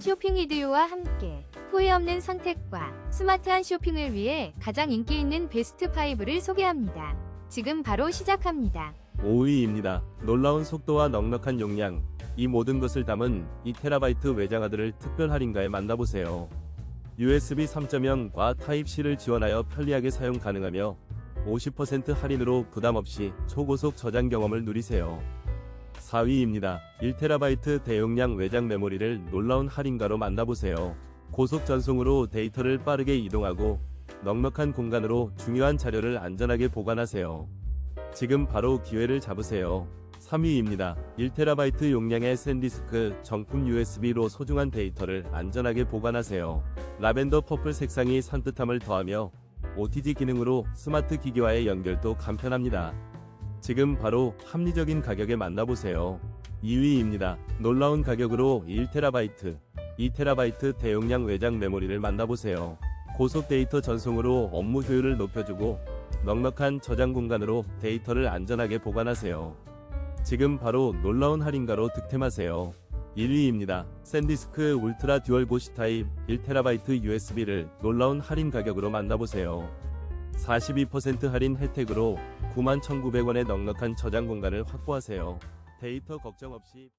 쇼핑 리드요와 함께 후회 없는 선택과 스마트한 쇼핑을 위해 가장 인기 있는 베스트 5를 소개합니다. 지금 바로 시작합니다. 5위입니다. 놀라운 속도와 넉넉한 용량, 이 모든 것을 담은 2TB 외장하드를 특별 할인가에 만나보세요. USB 3.0과 타입C를 지원하여 편리하게 사용 가능하며 50% 할인으로 부담 없이 초고속 저장 경험을 누리세요. 4위입니다. 1TB 대용량 외장 메모리를 놀라운 할인가로 만나보세요. 고속 전송으로 데이터를 빠르게 이동하고 넉넉한 공간으로 중요한 자료를 안전하게 보관하세요. 지금 바로 기회를 잡으세요. 3위입니다. 1TB 용량의 샌디스크 정품 USB로 소중한 데이터를 안전하게 보관하세요. 라벤더 퍼플 색상이 산뜻함을 더하며 OTG 기능으로 스마트 기기와의 연결도 간편합니다. 지금 바로 합리적인 가격에 만나보세요. 2위입니다. 놀라운 가격으로 1TB, 2TB 대용량 외장 메모리를 만나보세요. 고속 데이터 전송으로 업무 효율을 높여주고 넉넉한 저장 공간으로 데이터를 안전하게 보관하세요. 지금 바로 놀라운 할인가로 득템하세요. 1위입니다. 샌디스크 울트라 듀얼 고시 타입 1TB USB를 놀라운 할인 가격으로 만나보세요. 42% 할인 혜택으로 91,900원의 넉넉한 저장 공간을 확보하세요. 데이터 걱정 없이